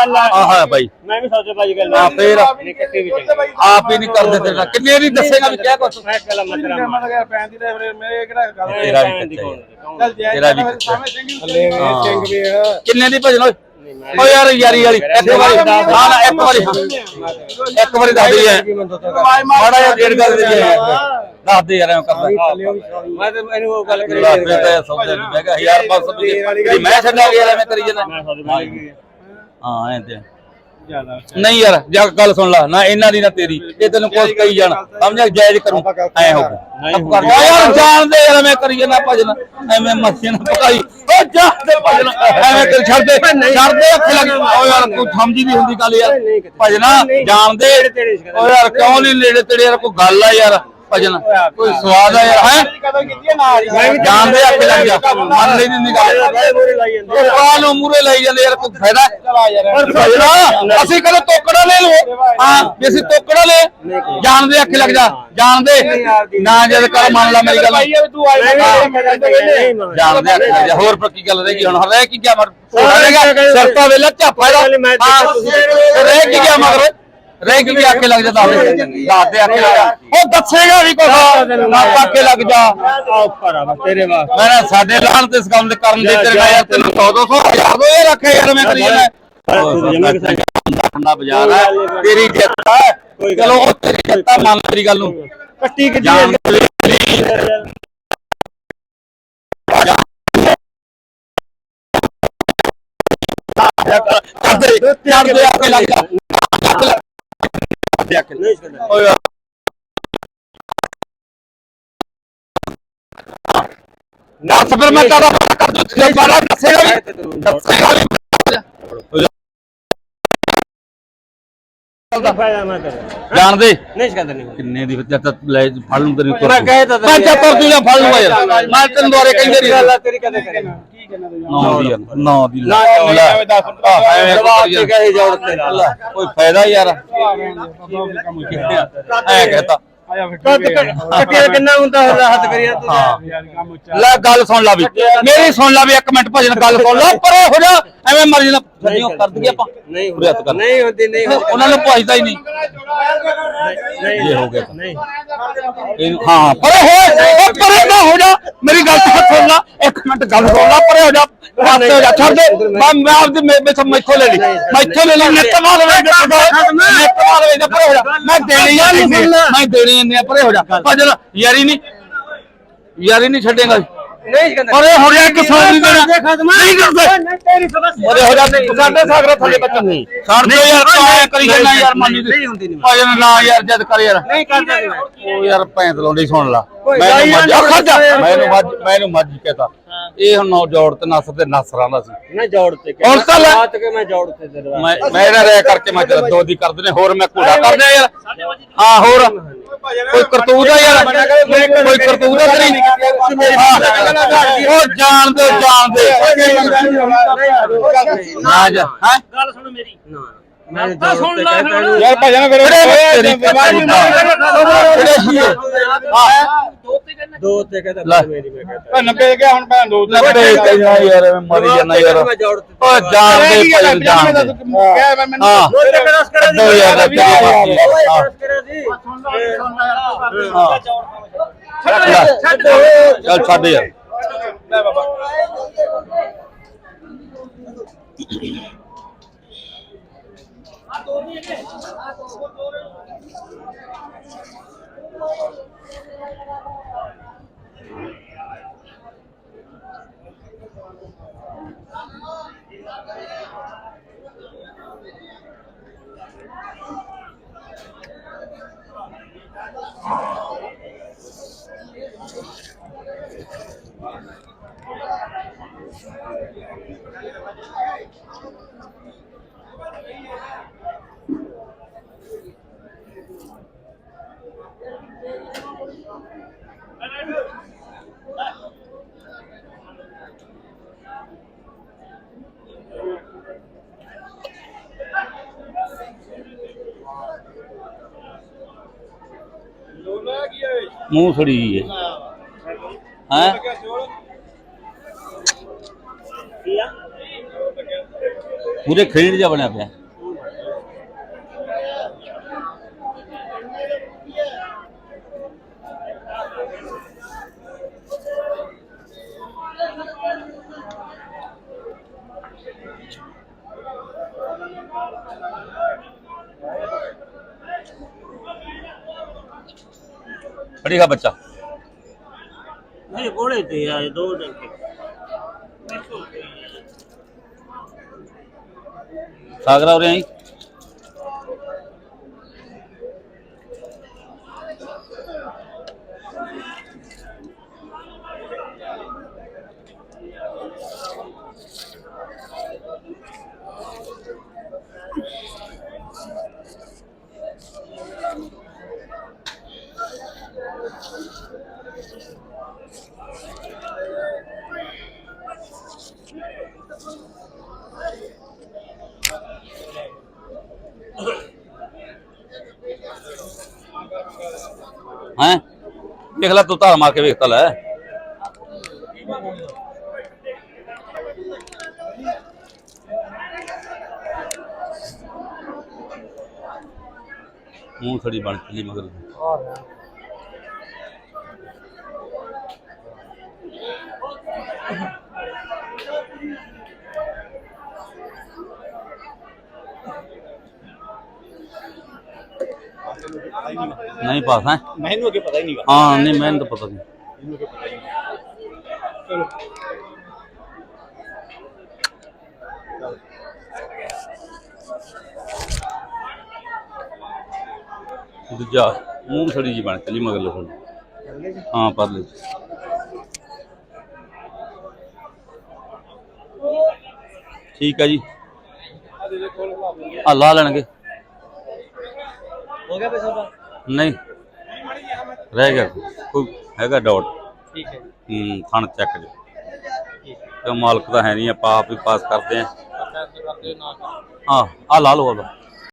ਆਹ ਹੈ ਬਾਈ। ਮੈਂ ਵੀ ਸੌਦੇ ਬਾਜੀ ਗੱਲ ਹਾਂ ਫੇਰ। ਨਹੀਂ ਕੱਟੀ ਵੀ ਚੰਗੀ ਆਪ ਹੀ ਨਹੀਂ ਕਰਦੇ ਤੇਰੇ ਨਾਲ। ਕਿੰਨੇ ਦੀ ਦੱਸੇਗਾ ਵੀ ਕਿਆ ਕੁਛ? ਮੈਂ ਗੱਲ ਮਤਰਾ ਮੈਂ ਤਾਂ ਪੈਣ ਦੀ ਤੇ ਫਿਰ ਮੇਰੇ ਕਿਹੜਾ ਗੱਲ ਤੇਰਾ ਵੀ ਹੀ। ਚੱਲ ਜੈ ਤੇਰਾ ਵੀ ਥੱਲੇ ਹਾਂ। ਸਿੰਘ ਵੀ ਹੈ ਕਿੰਨੇ ਦੀ ਭਜਨ ਓਏ? ਓ ਯਾਰ ਯਾਰੀ ਵਾਲੀ। ਇੱਕ ਵਾਰੀ ਨਾ ਨਾ ਇੱਕ ਵਾਰੀ ਇੱਕ ਵਾਰੀ ਦੱਸ ਦੇ ਯਾਰ। ਮਾੜਾ ਜਿਹਾ ਡੇਢ ਗੱਲ ਦੇ ਦੱਸ ਦੇ ਯਾਰ ਐਂ ਕਰਦਾ। ਮੈਂ ਤਾਂ ਇਹਨੂੰ ਉਹ ਗੱਲ ਕਰੀ ਦੇ ਤਾਂ ਦੀ ਮੈਂ ਕਿਹਾ 1500 ਦੀ। ਮੈਂ ਛੱਡਿਆ ਗਿਆ ਮੈਂ ਕਰੀ ਮੈਂ ਬਾਜੀ ਹਾਂ ਐਂ ਤੇ। ਨਹੀਂ ਯਾਰ ਜਾ ਗੱਲ ਸੁਣ ਲੈ ਨਾ ਇਹਨਾਂ ਦੀ ਨਾ ਤੇਰੀ। ਇਹ ਤੈਨੂੰ ਕੁਛ ਕਹੀ ਜਾਣ। ਸਮਝਿਆ ਜਾਇਜ਼ ਕਰੂੰ। ਐ ਹੋ ਕਰ ਯਾਰ ਜਾਣਦੇ ਯਾਰ ਮੈਂ ਕਰੀ ਜਾਣਾ ਭਜਨ ਐਵੇਂ ਮੱਛੀ ਨਾ ਪਕਾਈ। ਓ ਜਾਣਦੇ ਭਜਨ ਐਵੇਂ ਕਰ ਛੱਡ ਦੇ। ਛੱਡ ਦੇ ਅੱਖ ਲੱਗ ਓ ਯਾਰ ਤੂੰ ਸਮਝੀ ਨਹੀਂ ਹੁੰਦੀ ਗੱਲ ਯਾਰ। ਭਜਨਾ ਜਾਣਦੇ ਓ ਯਾਰ ਕਿਉਂ ਨਹੀਂ ਨੇੜੇ ਤੇੜੇ ਯਾਰ ਕੋਈ ਗੱਲ ਆ ਯਾਰ। ਭਜਨ। ਕੋਈ ਸਵਾਦ ਆ ਯਾਰ ਹੈ? ਕੀਤੀ ਹੈ। ਨਾਲ ਜਾਣਦੇ ਅੱਖ ਲੱਗ ਜਾ ਮੰਨ ਲਈ ਨਹੀਂ ਗੱਲ। ਉਹ ਕਾਲ ਨੂੰ ਮੂਰੇ ਲਈ ਜਾਂਦੇ ਯਾਰ ਕੋਈ ਫਾਇਦਾ? ਪਰ ਭਜਨਾ ਅਸੀਂ ਕਦੇ ਤੋਕੜਾ ਲੈ ਲਓ। ਹਾਂ ਵੀ ਅਸੀਂ ਤੋਕੜਾ ਲੈ। ਜਾਣਦੇ ਅੱਖ ਲੱਗ ਜਾ। ਜਾਣਦੇ। ਨਾ ਜਦ ਕਰ ਮੰਨ ਲੈ ਮੇਰੀ ਗੱਲ। ਜਾਣਦੇ ਅੱਖ ਲੱਗ ਜਾ। ਹੋਰ ਪਰ ਕੀ ਗੱਲ ਰਹਿ ਗਈ ਹੁਣ? ਰਹਿ ਕੀ ਗਿਆ। ਮਰ ਰਹੇਗਾ ਸਰਤਾ ਵੇਲਾ ਝਾਪਾ ਹਾਂ। ਰਹਿ ਕੀ ਗਿਆ ਮਗਰ? ਰਹਿ ਕੀ ਗਿਆ ਅੱਖ ਲੱਗ ਜਾ ਦੱਸ ਦੇ ਦੱਸ ਦੇ ਲੱਗ ਜਾ। ਉਹ ਦੱਸੇਗਾ ਵੀ ਕੁਛ। ਨਾ ਅੱਖ ਲੱਗ ਜਾ। ਆ ਉੱਪਰ ਆ ਤੇਰੇ ਵਾਸਤੇ। ਮੈਂ ਸਾਡੇ ਲਾਣ ਤੇ ਇਸ ਕੰਮ ਦੇ ਕਰਨ ਦੇ ਤੇਰੇ ਨਾਲ ਯਾਰ ਤੈਨੂੰ 100 200 ਹਜ਼ਾਰ ਦੋ ਇਹ ਰੱਖੇ ਯਾਰ ਮੈਂ ਬਾਜ਼ਾਰ ਹੈ ਤੇਰੀ ਜਿੱਤ ਹੈ। ਚਲੋ ਉਹ ਤੇਰੀ ਜਿੱਤ ਹੈ ਮੰਨ ਤੇਰੀ ਗੱਲ ਨੂੰ। ਕੱਟੀ ਕਿ ਜਾਣ ਕਰਦੇ ਕਰਦੇ ਆ ਕੇ ਲੱਗ ਜਾ। ਨਹੀਂ ਸਕਦਾ ਓਏ ਯਾਰ। ਦੱਸ ਫਿਰ ਮੈਂ ਕਹਦਾ ਕਰ ਦੂੰ ਤੇ ਬਾਰਾ ਦੱਸੇਗਾ ਵੀ ਦੱਸੇਗਾ ਵੀ ਕਰ ਜਾਣਦੇ? ਨਹੀਂ ਸਕਦਾ ਨਹੀਂ ਕਿੰਨੇ ਦੀ ਜਦ ਤੱਕ ਲੈ ਫੜ ਲੂੰ ਤੇਰੀ ਮੈਂ ਕਹਿ ਤਾ ਮੈਂ ਚੱਤਰ ਤੂੰ ਫੜ ਲੂੰਗਾ ਯਾਰ। ਮੈਂ ਤੈਨੂੰ ਦੁਆਰੇ ਕਹਿੰਦੇ ਨਹੀਂ ਤੇਰੀ ਕਦੇ ਕਰੇ। ਨੌ ਦੀ ਯਾਰ, ਨੌ ਦੀ ਨਾ, ਲੈ। ਲੈ, ਲੈ। ਆਹ, ਐਵੇਂ ਜਵਾਬ ਕਰੀ ਤੇ ਕਹੇ ਜੋੜ ਤੇ ਲਾ ਲੈ, ਕੋਈ ਫਾਇਦਾ ਯਾਰ। ਐ ਕਹਤਾ। ਕੱਟ ਕੱਟਿਆ ਕਿੰਨਾ ਹੁੰਦਾ ਹੁੰਦਾ ਹੱਥ ਕਰੀਆ ਤੂੰ। ਹਾਂ। ਲੈ ਗੱਲ ਸੁਣ ਲਾ ਵੀ। ਮੇਰੀ ਸੁਣ ਲਾ ਵੀ ਇੱਕ ਮਿੰਟ ਭਜਨ ਗੱਲ ਸੁਣ ਲਾ। ਪਰੇ ਹੋ ਜਾ। ਐਵੇਂ ਮਰਜ਼ੀ ਨਾਲ ਛੱਡੀ ਉਹ ਕਰ ਦਈਏ ਆਪਾਂ। ਨਹੀਂ ਪੂਰੇ ਹੱਥ ਕਰ। ਨਹੀਂ ਹੁੰਦੀ ਨਹੀਂ ਹੁੰਦੀ। ਉਹਨਾਂ ਨੂੰ ਪੁੱਛਦਾ ਹੀ ਨਹੀਂ। ਨਹੀਂ ਇਹ ਹੋ ਗਿਆ। ਨਹੀਂ। ਇਹਨੂੰ ਹਾਂ ਪਰੇ ਹੋ ਉਹ ਪਰੇ ਨਾ ਹੋ ਜਾ। ਮੇਰੀ ਗੱਲ ਤਾਂ ਸੁਣ ਲਾ। ਇੱਕ ਮਿੰਟ ਗੱਲ ਸੁਣ ਲਾ। ਪਰੇ ਹੋ ਜਾ। ਪਾਸੇ ਹੋ ਜਾ ਛੱਡ ਦੇ। ਮੈਂ ਮੈਂ ਆਪਦੀ ਮੇ ਮੇ ਮੈਥੋਂ ਲੈ ਲਈ। ਮੈਥੋਂ ਲੈ ਲਈ ਨਿੱਤ ਮਾਰ ਵੇ ਨਿੱਤ ਮਾਰ ਵੇ ਪਰੇ ਹੋ ਜਾ ਮੈਂ ਦੇਣੀ ਆ ਇੰਨੇ, ਮੈਂ ਦੇਣੀ ਇੰਨੇ ਆ, ਪਰੇ ਹੋ ਜਾ ਭਜਨ ਯਾਰੀ ਨਹੀਂ ਯਾਰੀ ਨਹੀਂ ਛੱਡੇਗਾ। ਨਹੀਂ ਸਕਦਾ ਪਰੇ ਹੋ ਜਾ ਇੱਕ ਸੌ ਨਹੀਂ ਦੇਣਾ ਨਹੀਂ ਕਰਦੇ। ਤੇਰੀ ਸਮਝ ਪਰੇ ਹੋ ਜਾ ਸਾਡੇ ਸਾਗਰ ਥੱਲੇ ਬੱਚਾ। ਨਹੀਂ। ਛੱਡ ਦੇ ਯਾਰ ਤੂੰ ਐਂ ਕਰੀ ਜਾਂਦਾ ਯਾਰ ਮੰਨੀ ਨਹੀਂ ਹੁੰਦੀ ਨਹੀਂ ਭਜਨ ਨਾ। ਯਾਰ ਜਦ ਕਰ ਯਾਰ। ਨਹੀਂ ਕਰਦਾ ਨਹੀਂ ਮੈਂ। ਉਹ ਯਾਰ ਭੈਂਤ ਲਾਉਂਦੀ ਸੁਣ ਲਾ। ਮੈਨੂੰ ਮੱਝ। ਮੈਨੂੰ ਮੱਝ ਮੈਨੂੰ ਮੱਝ ਕਹਤਾ। ਇਹ ਹੁਣ ਨੌ ਜੋੜ ਤੇ ਨਸਰ ਤੇ ਨਸਰਾਂ ਦਾ ਸੀ ਨਾ ਜੋੜ ਤੇ ਹੁਣ ਤਾਂ ਲੈ। ਬਾਤ ਕੇ ਮੈਂ ਜੋੜ ਤੇ ਤੇਰੇ ਮੈਂ ਮੈਂ ਇਹਨਾਂ ਰਹਿ ਕਰਕੇ ਮੈਂ ਜਰਾ ਦੋ ਦੀ ਕਰਦੇ ਨੇ ਹੋਰ ਮੈਂ ਕੂੜਾ ਕਰਦੇ ਆ ਯਾਰ ਹਾਂ ਹੋਰ ਕੋਈ ਕਰਤੂਤ ਆ ਯਾਰ ਕੋਈ ਕਰਤੂਤ ਆ ਤੇਰੀ ਹਾਂ। ਉਹ ਜਾਣਦੇ ਜਾਣਦੇ ਨਾ ਜਾ ਹਾਂ ਗੱਲ ਸੁਣ ਮੇਰੀ ਨਾ ਮੈਂ ਤੇ ਕਹਿੰਦਾ ਯਾਰ ਭਜਨ ਕਰੋ ਤੇਰੀ ਕਿਹੜੇ ਸੀ ਇਹ? ਹਾਂ ਦੋ ਤੇ ਕਹਿੰਦਾ ਲੈ। ਮੇਰੀ ਮੈਂ ਕਹਿੰਦਾ। 90 ਗਿਆ ਹੁਣ ਭੈਣ ਦੋ ਲੱਭੇ ਕਈਆਂ ਯਾਰ ਐਵੇਂ ਮਰੀ ਜਾਂਦਾ ਯਾਰ। ਮੈਂ ਜੋੜ ਤੇ ਉਹ ਜਾਣਦੇ ਭਾਈ ਜਾਣਦੇ ਕਿਹਾ ਮੈਂ ਮੈਨੂੰ ਹਾਂ। ਦੋ ਤੇ ਕਰਾਸ ਕਰਾ ਦੋ ਯਾਰ ਦਾ ਤੇਰੀ ਬਾਤ ਹੈ। ਓਏ ਹਾਂ। ਕਰਾ ਜੀ ਹਾਂ। ਛੱਡ ਚੱਲ ਛੱਡ ਯਾਰ। ਲੈ ਬਾਬਾ। ਮੂੰਹ ਥੋੜੀ ਜੀ ਹੈ। ਹੈ? ਪੂਰੇ ਖੇਡ ਜਿਹਾ ਬਣਿਆ ਪਿਆ। ਫੜੀ ਖਾ ਬੱਚਾ। ਨਹੀਂ ਕੋਲੇ ਤੇ ਆ ਦੋ ਦਿਨ ਸਾਗਰਾ ਉਰੇ ਆਈ? ਹੈ? ਦੇਖ ਲੈ ਤੂੰ ਧਾਰ ਮਾਰ ਕੇ ਵੇਖ ਤਾਂ ਲੈ। ਮੂੰਹ ਖੜੀ ਬਣ ਚਲੀ ਮਗਰ। ਨਹੀਂ ਪਾਸ ਹੈ ਮੈਨੂੰ ਅੱਗੇ ਪਤਾ ਹੀ ਨਹੀਂਗਾ ਹਾਂ ਨਹੀਂ ਮੈਨੂੰ ਤਾਂ ਪਤਾ ਨਹੀਂ ਮੈਨੂੰ ਅੱਗੇ ਪਤਾ ਹੀ ਨਹੀਂ ਚਲੋ ਦੂਜਾ ਮੂੰਹ ਛੜੀ ਜੀ ਬਣ ਚਲੀ ਮਗਰ ਲੋ ਹਾਂ ਪਰ ਲੈ ਠੀਕ ਆ ਜੀ ਆ ਲਾ ਲੈਣਗੇ ਹੋ ਗਿਆ ਬਈ ਸੌਦਾ ਨਹੀਂ। ਰਹਿ ਗਿਆ ਕੋਈ। ਹੈਗਾ ਡਾਊਟ ਠੀਕ ਹੈ ਹੂੰ ਥਣ ਚੱਕ ਜੋ। ਤੇ ਮਾਲਕ ਤਾਂ ਹੈ ਨਹੀਂ ਆਪਾਂ ਆਪ ਹੀ। ਪਾਸ ਕਰਦੇ ਆ ਹਾਂ ਆ ਲਾ ਲਓ ਆ ਲਓ